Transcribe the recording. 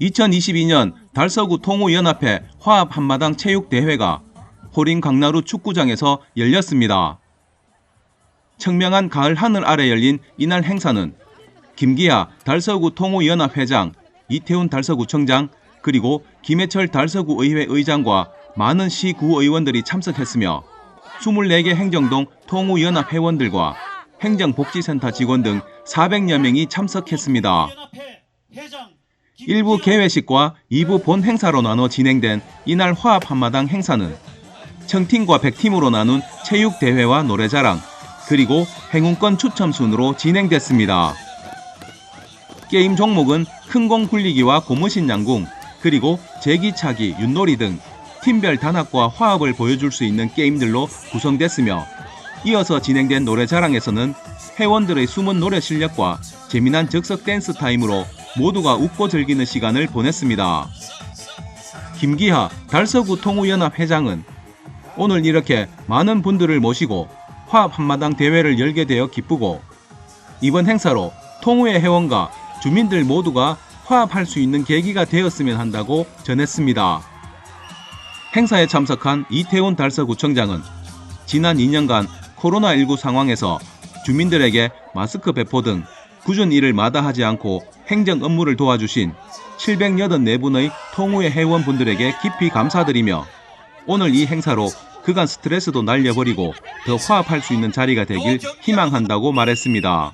2022년 달서구 통우연합회 화합 한마당 체육대회가 호림 강나루 축구장에서 열렸습니다. 청명한 가을 하늘 아래 열린 이날 행사는 김기아 달서구 통우연합 회장, 이태훈 달서구청장, 그리고 김해철 달서구 의회 의장과 많은 시구 의원들이 참석했으며 24개 행정동 통우연합 회원들과 행정복지센터 직원 등 400여 명이 참석했습니다. 연합회 회장 일부 개회식과 2부 본 행사로 나눠 진행된 이날 화합 한마당 행사는 청팀과 백팀으로 나눈 체육대회와 노래자랑 그리고 행운권 추첨 순으로 진행됐습니다. 게임 종목은 큰 공 굴리기와 고무신 양궁 그리고 제기차기, 윷놀이 등 팀별 단합과 화합을 보여줄 수 있는 게임들로 구성됐으며 이어서 진행된 노래자랑에서는 회원들의 숨은 노래 실력과 재미난 즉석 댄스 타임으로 모두가 웃고 즐기는 시간을 보냈습니다. 김기하 달서구 통우연합 회장은 오늘 이렇게 많은 분들을 모시고 화합 한마당 대회를 열게 되어 기쁘고 이번 행사로 통우의 회원과 주민들 모두가 화합할 수 있는 계기가 되었으면 한다고 전했습니다. 행사에 참석한 이태훈 달서구청장은 지난 2년간 코로나19 상황에서 주민들에게 마스크 배포 등 꾸준 일을 마다하지 않고 행정 업무를 도와주신 784분의 통우의 회원분들에게 깊이 감사드리며 오늘 이 행사로 그간 스트레스도 날려버리고 더 화합할 수 있는 자리가 되길 희망한다고 말했습니다.